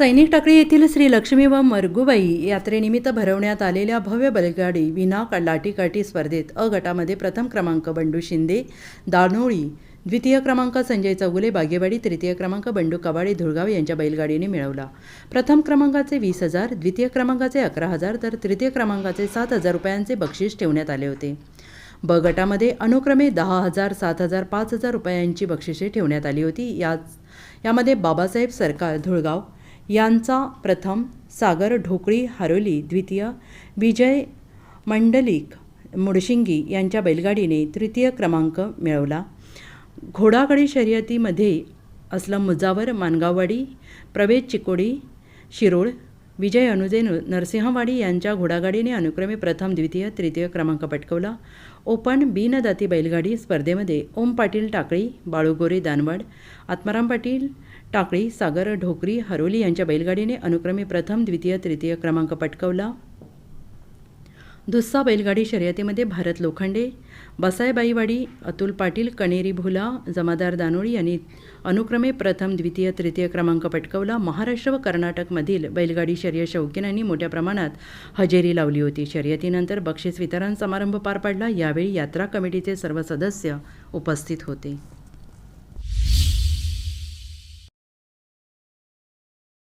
सैनिक टाकळी येथील श्री लक्ष्मी व मरगुबाई यात्रेनिमित्त भरवण्यात आलेल्या भव्य बैलगाडी विना लाटीकाठी स्पर्धेत अ गटामध्ये प्रथम क्रमांक बंडू शिंदे दानोळी द्वितीय क्रमांक संजय चौगुले बागेवाडी तृतीय क्रमांक बंडू कवाडे धुळगाव यांच्या बैलगाडीने मिळवला. प्रथम क्रमांकाचे वीस हजार द्वितीय क्रमांकाचे अकरा हजार तर तृतीय क्रमांकाचे सात हजार रुपयांचे बक्षीस ठेवण्यात आले होते. ब गटामध्ये अनुक्रमे दहा हजार सात हजार पाच हजार रुपयांची बक्षिसे ठेवण्यात आली होती. याच यामध्ये बाबासाहेब सरकार धुळगाव यांचा प्रथम सागर ढोकळी हारोली द्वितीय विजय मंडलिक मुडशिंगी यांच्या बैलगाडीने तृतीय क्रमांक मिळवला. घोडागाडी शर्यतीमध्ये असलम मुजावर मानगाववाडी प्रवेश चिकोडी शिरोळ विजय अनुजे नरसिंहवाडी यांच्या घोडागाडीने अनुक्रमे प्रथम द्वितीय तृतीय क्रमांक पटकवला. ओपन बिनदाती बैलगाडी स्पर्धेमध्ये ओम पाटील टाकळी बाळूगोरे दानवड आत्माराम पाटील टाकळी सागर ढोकरी हरोली यांच्या बैलगाडीने अनुक्रमे प्रथम द्वितीय तृतीय क्रमांक पटकवला. दुस्सा बैलगाडी शर्यतीमध्ये भारत लोखंडे बसायबाईवाडी अतुल पाटील कणेरी भुला जमादार दानोळी यांनी अनुक्रमे प्रथम द्वितीय तृतीय क्रमांक पटकवला. महाराष्ट्र व कर्नाटकमधील बैलगाडी शर्यत शौकीनांनी मोठ्या प्रमाणात हजेरी लावली होती. शर्यतीनंतर बक्षीस वितरण समारंभ पार पडला. यावेळी यात्रा कमिटीचे सर्व सदस्य उपस्थित होते.